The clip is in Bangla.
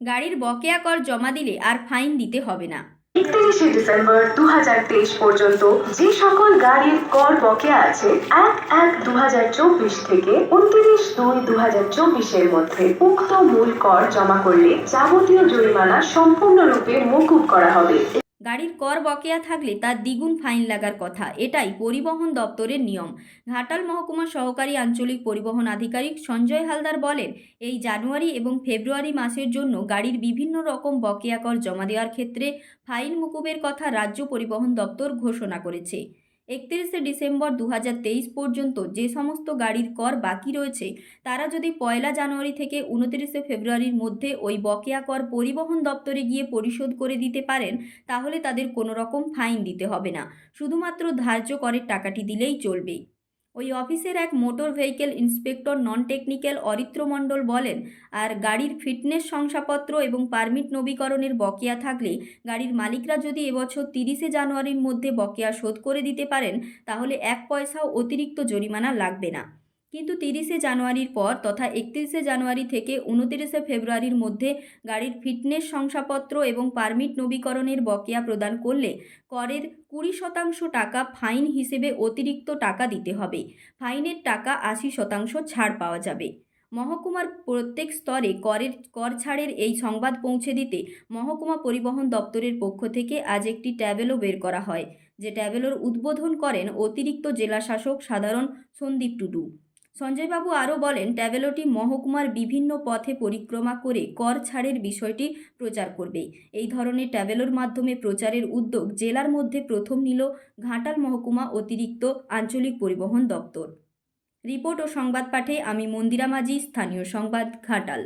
গাড়ির বকেয়া কর জমা দিলে আর ফাইন দিতে হবে না। একত্রিশে ডিসেম্বর দুহাজার তেইশ পর্যন্ত যে সকল গাড়ির কর বকেয়া আছে, এক এক দু থেকে উনত্রিশ দুই দু এর মধ্যে উক্ত মূল কর জমা করলে যাবতীয় জরিমানা সম্পূর্ণরূপে মকুব করা হবে। গাড়ির কর বকেয়া থাকলে তার দ্বিগুণ ফাইন লাগার কথা। এটাই পরিবহন দপ্তরের নিয়ম। ঘাটাল মহকুমা সহকারী আঞ্চলিক পরিবহন আধিকারিক সঞ্জয় হালদার বলেন, এই জানুয়ারি এবং ফেব্রুয়ারি মাসের জন্য গাড়ির বিভিন্ন রকম বকেয়া কর জমা দেওয়ার ক্ষেত্রে ফাইন মুকুবের কথা রাজ্য পরিবহন দপ্তর ঘোষণা করেছে। একত্রিশে ডিসেম্বর দু হাজার তেইশ পর্যন্ত যে সমস্ত গাড়ির কর বাকি রয়েছে, তারা যদি পয়লা জানুয়ারি থেকে উনত্রিশে ফেব্রুয়ারির মধ্যে ওই বকেয়া কর পরিবহন দপ্তরে গিয়ে পরিশোধ করে দিতে পারেন, তাহলে তাদের কোনো রকম ফাইন দিতে হবে না। শুধুমাত্র ধার্য করের টাকাটি দিলেই চলবে। ওই অফিসের এক motor vehicle inspector non technical Aritra Mondal বলেন, আর গাড়ির ফিটনেস শংসাপত্র এবং পারমিট নবীকরণের বকেয়া থাকলে গাড়ির মালিকরা যদি এবছর তিরিশে জানুয়ারির মধ্যে বকেয়া শোধ করে দিতে পারেন, তাহলে এক পয়সাও অতিরিক্ত জরিমানা লাগবে না। কিন্তু তিরিশে জানুয়ারির পর তথা একত্রিশে জানুয়ারি থেকে উনতিরিশে ফেব্রুয়ারির মধ্যে গাড়ির ফিটনেস শংসাপত্র এবং পারমিট নবীকরণের বকেয়া প্রদান করলে করের কুড়ি শতাংশ টাকা ফাইন হিসেবে অতিরিক্ত টাকা দিতে হবে। ফাইনের টাকা আশি শতাংশ ছাড় পাওয়া যাবে। মহকুমার প্রত্যেক স্তরে করের কর ছাড়ের এই সংবাদ পৌঁছে দিতে মহকুমা পরিবহন দপ্তরের পক্ষ থেকে আজ একটি ট্যাবেলও বের করা হয়, যে ট্যাবেলোর উদ্বোধন করেন অতিরিক্ত জেলাশাসক সাধারণ সন্দীপ টুডু। সঞ্জয়বাবু আরও বলেন, ট্যাবেলোটি মহকুমার বিভিন্ন পথে পরিক্রমা করে কর ছাড়ের বিষয়টি প্রচার করবে। এই ধরনের ট্যাবেলোর মাধ্যমে প্রচারের উদ্যোগ জেলার মধ্যে প্রথম নিল ঘাটাল মহকুমা অতিরিক্ত আঞ্চলিক পরিবহন দপ্তর। রিপোর্ট ও সংবাদ পাঠে আমি মন্দিরা মাঝি স্থানীয় সংবাদ, ঘাটাল।